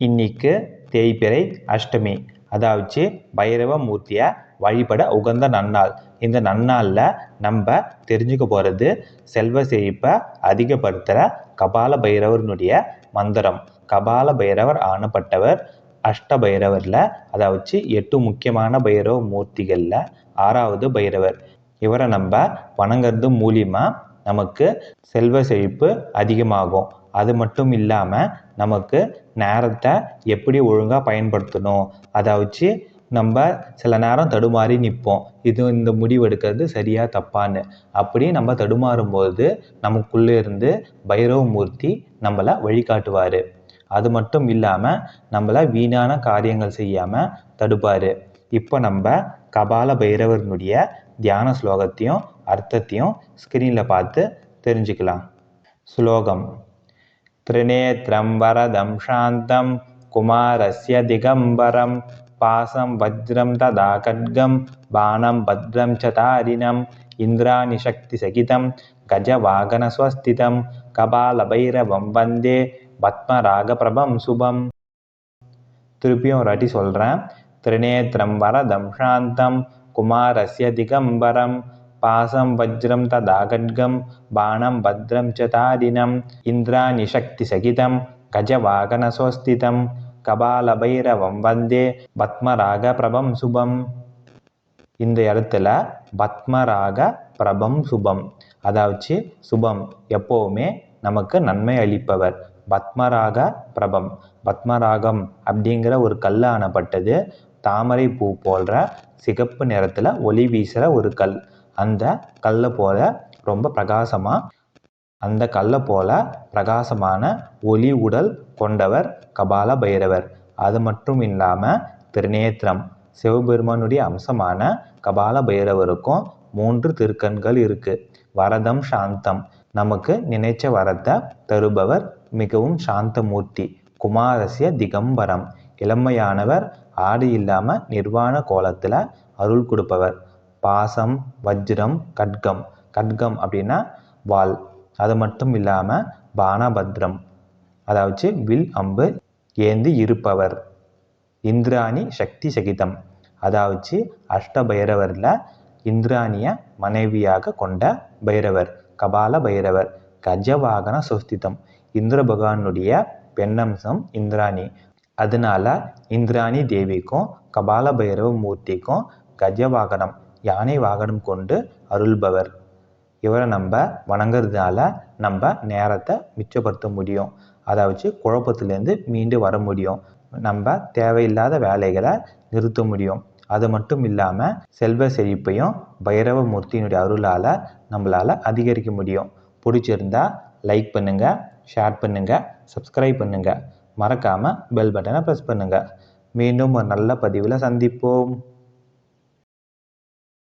இன்னைக்கு தேய்பிறை அஷ்டமி. அதாவது பைரவ மூர்த்தியை வழிபட உகந்த நன்னாள். இந்த நன்னாளில் நம்ம தெரிஞ்சுக்க போகிறது செல்வ செழிப்பை அதிகப்படுத்துகிற கபால பைரவர்னுடைய மந்திரம். கபால பைரவர் ஆணப்பட்டவர் அஷ்ட பைரவரில் அதாவது எட்டு முக்கியமான பைரவ மூர்த்திகளில் ஆறாவது பைரவர். இவரை நம்ம வணங்குறது மூலியமாக நமக்கு செல்வ செழிப்பு அதிகமாகும். அது மட்டும் இல்லாமல் நமக்கு நேரத்தை எப்படி ஒழுங்காக பயன்படுத்தணும்? அதை வச்சு நம்ம சில நேரம் தடுமாறி நிற்போம் இது இந்த முடிவு எடுக்கிறது சரியா தப்பான்னு. அப்படி நம்ம தடுமாறும் போது நமக்குள்ளே இருந்து பைரவ மூர்த்தி நம்மளை வழிகாட்டுவார். அது மட்டும் இல்லாமல் நம்மளை வீணான காரியங்கள் செய்யாமல் தடுப்பார். இப்போ நம்ம கபால பைரவர்னுடைய தியான ஸ்லோகத்தையும் அர்த்தத்தையும் ஸ்க்ரீனில் பார்த்து தெரிஞ்சுக்கலாம். ஸ்லோகம். त्रिनेत्रं वरदं शान्तं कुमारस्य दिगम्बरं पासं वज्रं तदा खड्गं बाणं भद्रं च तारिणम् इन्द्रानिशक्तिसहितं गजवागनस्वस्थितं कपालभैरवं वन्दे பத்மராகபிரபம் சுபம் திருப்பியும் ஒரு வாட்டி சொல்கிறேன் திரிநேத்திரம் வரதம் சாந்தம் குமாரஸ்ய திகம்பரம் பாசம் வஜ்ரம் ததாகட்கம் பானம் பத்ரம் சதாதினம் தாரிணம் இந்திராணிசக்தி சகிதம் கஜவாகனசோஸ்திதம் கபாலபைரவம் வந்தே பத்மராக பிரபம் சுபம் இந்த இடத்துல பத்மராக பிரபம் சுபம். அதாவது சுபம் எப்போவுமே நமக்கு நன்மை அளிப்பவர். பத்மராக பிரபம் பத்மராகம் அப்படிங்கிற ஒரு கல் ஆனப்பட்டது தாமரை பூ போன்ற சிகப்பு நிறத்தில் ஒளி வீசுகிற ஒரு கல். அந்த கல்லை போல ரொம்ப பிரகாசமாக அந்த கல்லை போல பிரகாசமான ஒளி உடல் கொண்டவர் கபால பைரவர். அது மட்டும் இல்லாமல் திருநேத்திரம் சிவபெருமானுடைய அம்சமான கபால பைரவருக்கும் மூன்று திருக்கண்கள் இருக்கு. வரதம் சாந்தம். நமக்கு நினைச்ச வரத்தை தருபவர் மிகவும் சாந்தமூர்த்தி குமாரசிய திகம்பரம். இளமையானவர் ஆடு இல்லாமல் நிர்வாண கோலத்தில் அருள் கொடுப்பவர். பாசம் வஜ்ரம் கட்கம். கட்கம் அப்படின்னா வால். அது மட்டும் இல்லாமல் பானபத்ரம். அதாவது வில் அம்பு ஏந்தி இருப்பவர். இந்திராணி சக்தி சகிதம். அதாவது அஷ்ட பைரவரில் இந்திராணிய மனைவியாக கொண்ட பைரவர் கபால பைரவர் கஜவாகன சுஸ்திதம் இந்திர பகவானுடைய பெண்ணம்சம் இந்திராணி. அதனால இந்திராணி தேவிக்கும் கபால பைரவ மூர்த்திக்கும் கஜவாகனம். யானை வாகனம் கொண்டு அருள்பவர். இவரை நம்ம வணங்குறதுனால நம்ம நேரத்தை மிச்சப்படுத்த முடியும். அதை வச்சு குழப்பத்துலேருந்து மீண்டு வர முடியும். நம்ம தேவையில்லாத வேலைகளை நிறுத்த முடியும். அது மட்டும் இல்லாமல் செல்வ செழிப்பையும் பைரவ மூர்த்தியினுடைய அருளால் நம்மளால் அதிகரிக்க முடியும். பிடிச்சிருந்தா லைக் பண்ணுங்கள் ஷேர் பண்ணுங்கள் சப்ஸ்கிரைப் பண்ணுங்கள் மறக்காமல் பெல் பட்டனை ப்ரெஸ் பண்ணுங்கள் மீண்டும் ஒரு நல்ல பதிவில் சந்திப்போம்.